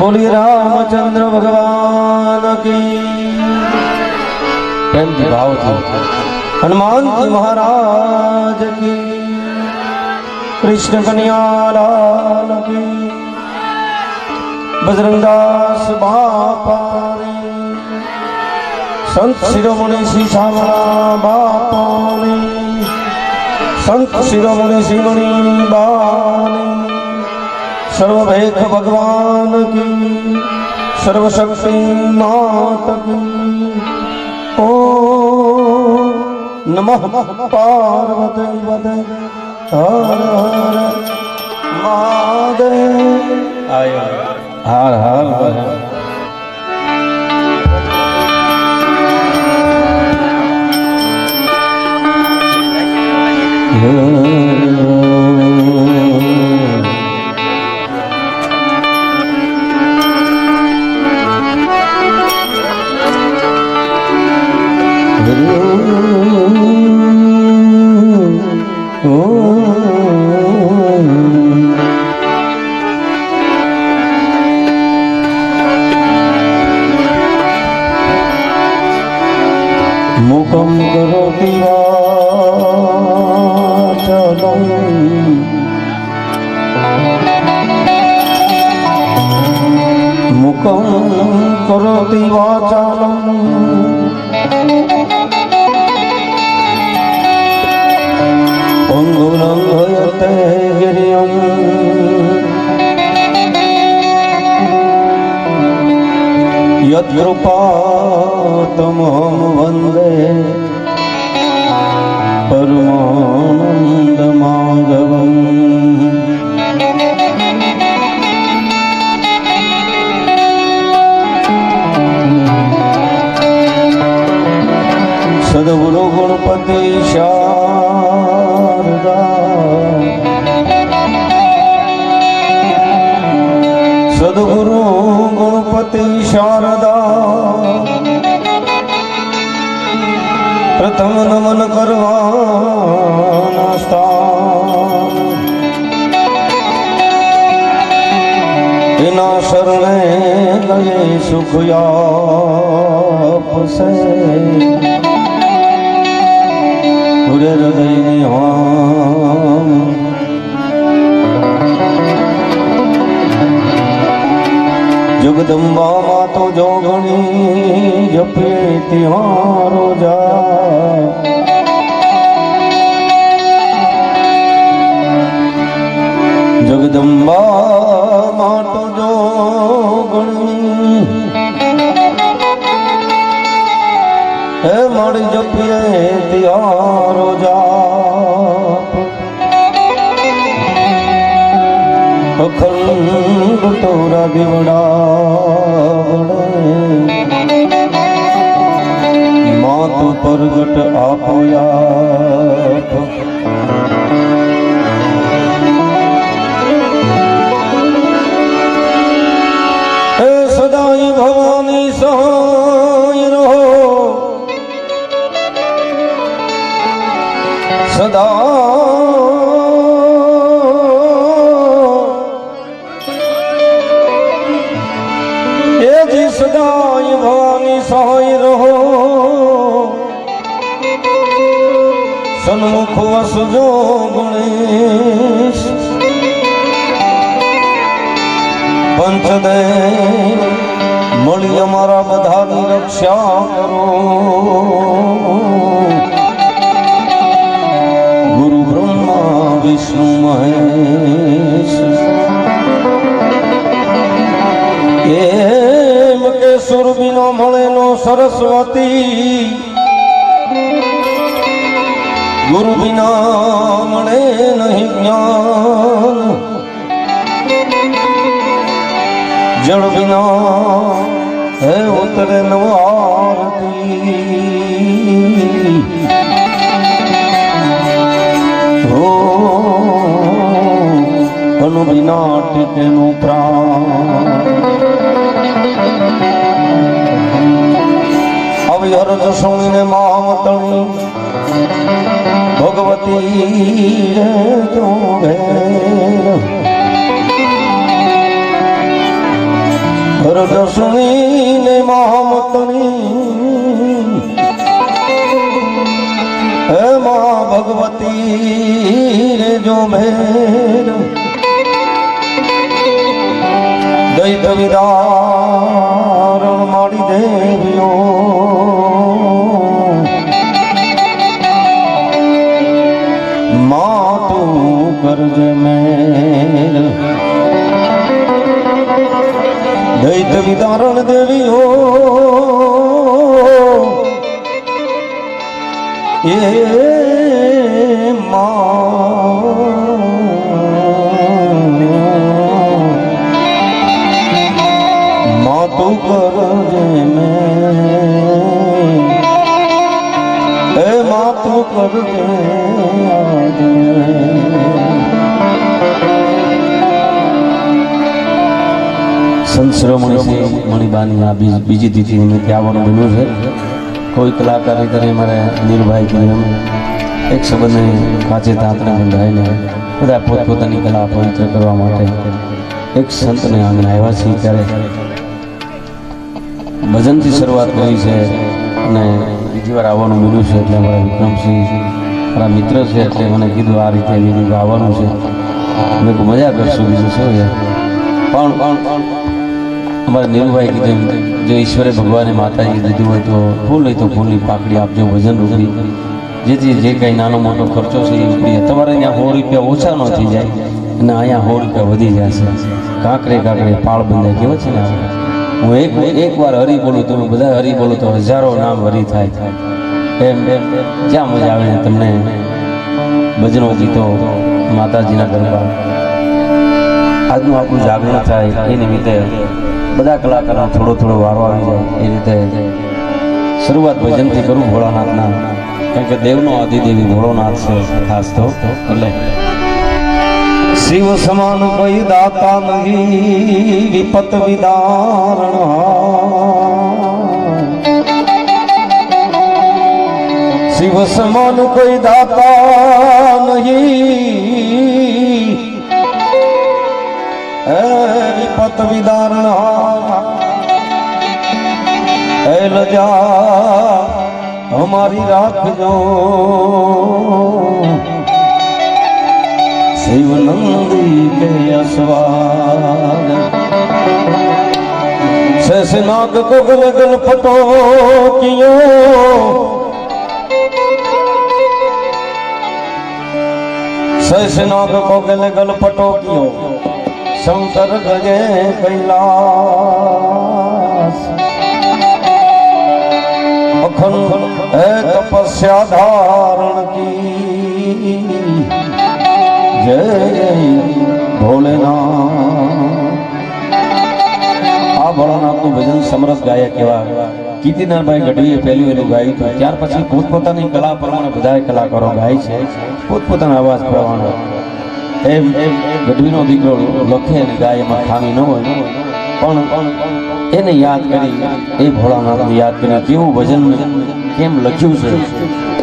બોલી રામચંદ્ર ભગવાન કી પ્રેમથી ભાવથી. હનુમાનજી મહારાજ કી કૃષ્ણ કન્યા લાલ કી બજરંગદાસ બાપાની સંત શિરોમણી શ્રી શામળા બાપાની સંત શિરોમણી શ્રીમણી બાની સર્વભેખ ભગવાન કી સર્વશક્તિ માત કી ઓ નમઃ પાર્વતી વદ હર હર મહાદેવ આયો હર હર હાર કરોતિ વાચાલમ અંગુલંઘયતે ગિરિયમ યત્કૃપાતમહં વંદે પરમાનંદમાધવમ શારદા. સદગુરુ ગણપતિ શારદા. પ્રથમ નમન સ્થાન. એના શરણે ગયે સુખ આપશે ઉરે હૃદયની હામ. જગદંબામાં તો જોગણી જપે તિહારો જા હે મળી જપીએ તિહારો જાપ. અખંડ તોરા દીવડા માત પરગટ આપોયા. સદા એ જી સદાય ભવાની સહાય રહો. સન્મુખ વસજો ગણેશ. પંચદેવ મળી અમારા બધાની રક્ષા કરો. સરસ્વતી ગુરુ વિના મળે નહીં જ્ઞાન જળ વિના હે ઉતરે નવારતી હો અનુ વિના ટીકેનું પ્રાણ આવી અરજ સુણીને મહામતણી ભગવતી રે તું ગરજ સુણીને મામતણી હે મા ભગવતી રે જો મેર દૈ વિદારણ કરજે મેર દૈત વિદારણ હો એ માતું કરજે મેં એ માતું કરજે સંશ્રમણી છે મણિબાની આ બીજ- તિથિ નિમિત્તે આવવાનું બન્યું છે. કોઈ કલાકાર કરે મારે નીરભાઈ કીધું એક સંબંધની કાચે તાંતને બંધાઈને બધા પોતપોતાની કલા પવિત્ર કરવા માટે એક સંતને આંગણે આવ્યા છીએ ત્યારે ભજનથી શરૂઆત કરી છે અને બીજી વાર આવવાનું બન્યું છે એટલે અમારા વિક્રમસિંહ મારા મિત્ર છે એટલે મને કીધું આ રીતે બીજું આવવાનું છે. મેં મજા કરશું બીજું શું યાર પણ પણ અમારા નીરુભાઈ કીધું જો ઈશ્વરે ભગવાને માતાજી દીધું હોય તો ફૂલ હોય તો ફૂલની પાકડી આપજો, વજન રૂપી. જેથી જે કંઈ નાનો મોટો ખર્ચો છે એ ઉપડી તમારે અહીંયા સો રૂપિયા ઓછા ન થઈ જાય અને અહીંયા સો રૂપિયા વધી જશે. કાંકરે કાંકરે પાળ બંધાય. કેવો છે ને હું એક એક વાર હરી બોલું, તમે બધા હરી બોલો તો હજારો નામ હરી થાય. એમ એમ જ્યાં મજા આવે તમને? ભજનો ગીતો, માતાજીના ગરબા. આજનું આપણું જાગરણ થાય એ નિમિત્તે બધા કલાકારો થોડો થોડો વારો આવી જાય. એ રીતે શરૂઆત ભજનથી કરું ભોળાનાથના. કારણ કે દેવનો આદિદેવી ભોળોનાથ છે ખાસ તો. એટલે શિવ સમાન કોઈ દાતા નહીં, વિપત વિદારણ. શિવ સમાન કોઈ દાતા નહીં વિપત વિદારણ. લજા અમારી રાખજો. શિવનંદી કે અસવાર. શેષનાગ ગગન ગલ ફટો કિયો. શેષનાગ ગગન ગલ ફટો કિયો. શંકર ગજે કૈલાસ. અખંડ હે તપસ્યા ધારણ કી. જય ભોલેનાથ. આ ભોળાનાથનું ભજન સમરસ ગાયક એવા કીર્તિનાથભાઈ ગઢવીએ પહેલું એનું ગાયું હતું. ત્યાર પછી પોતપોતાની કલા પ્રમાણે બધાએ કલાકારો ગાય છે. પોતપોતાના અવાજ પ્રમાણે એમ ગઢવીનો દીકરો લખે અને ગાય એમાં ખામી ન હોય. પણ એને યાદ કરી એ ભોળાનાથને યાદ કરી કેવું ભજન કેમ લખ્યું છે?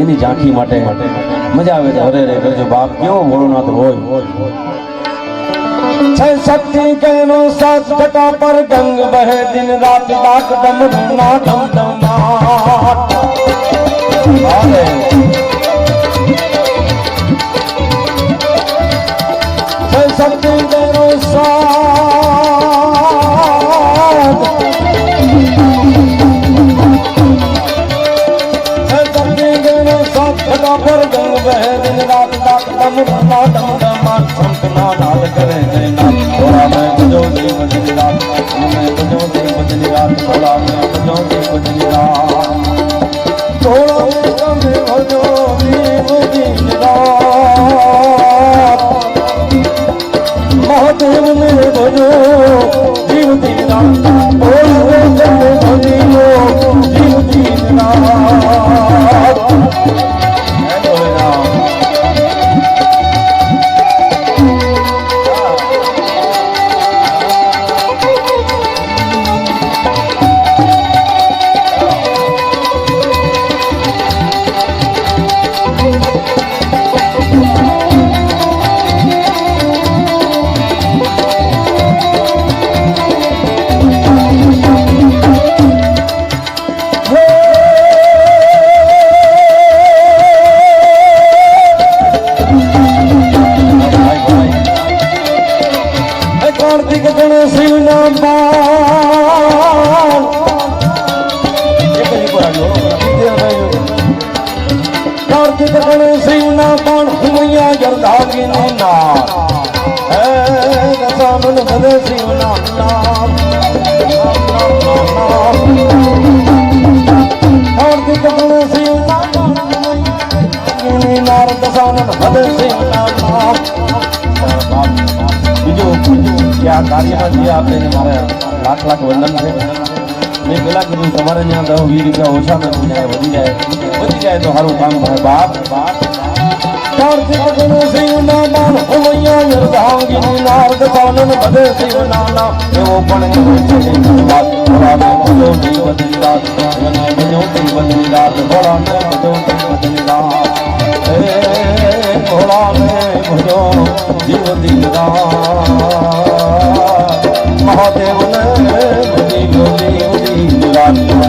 એની ઝાંખી માટે મજા આવે તો હરે રે કરજો. બાપ કેવો ભોળોનાથ હોય. છે શક્તિ કેનો સાત ટકા પર ગંગ બહે દિન રાત ડાક ડમ ડમના ધમ ધમ હાલે. ડાક ડમ ડમના ડમ ડમાટ શંખના નાદ કરે જય નાથ થોડા મેં બજો દેવ ભજની રાત મેં બજો દેવ ભજની રાત થોડા મેં બજો દેવ ભજની રાત થોડા મેં તમે ભજો દેવ ભજની રાત મહાદેવ ને ભજો જીવ દી રાત થોડા મેં તમે ભજી લો જીવ દી રાત કાર્તિક ગણેશના પણ હુમૈયા જરદાગીની નામ હે દશાનન ભલે. કાર્તિક ગણેશના પણ હુમૈયા નાર દશાનન ભલે શિવના નામ બીજું બીજું કે આ કાર્યમાં જે મારે લાખ લાખ વંદન છે મેં પેલા કીધું, તમારે ત્યાં દસ વીસ રૂપિયા ઓછા નથી જાય વધી જાય. વધી જાય તો સારું કામ થાય બાપ. બાપ કાર્તિક ગણેશના નામ હુમૈયા યરધાંગીની નારદ કાનન બધે શિવના નામ એવો પણ દિન લો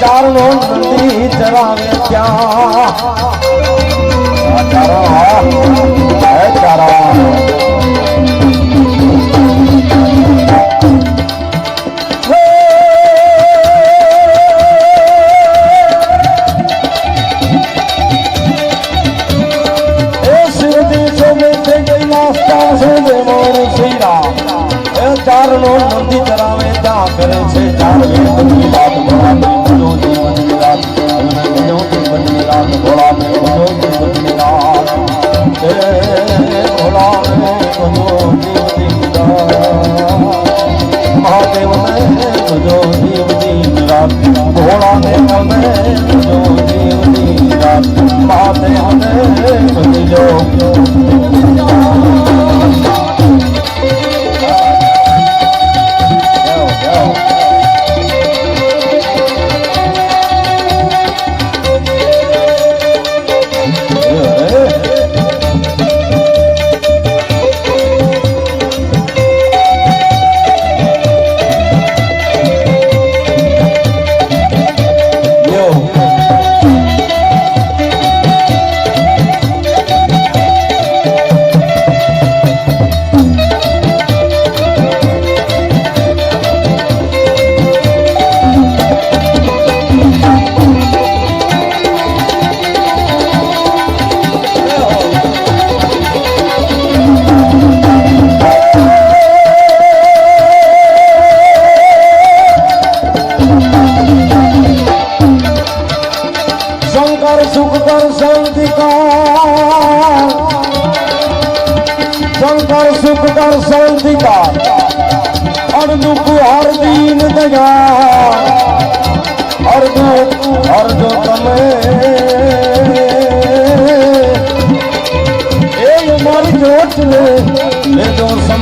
ચારણો નંદી ચરાવે ત્યાં. ચારણ ચારણ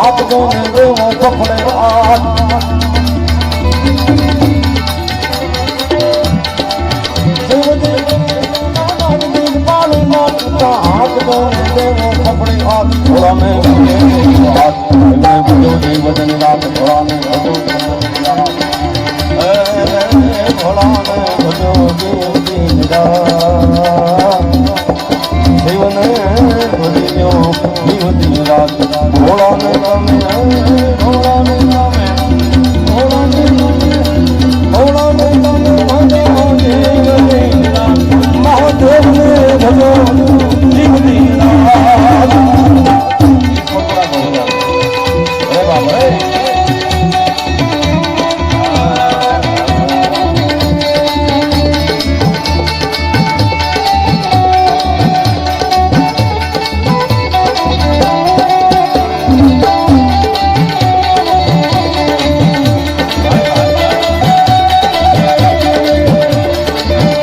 હાથ જોઈને દેવો ફફડે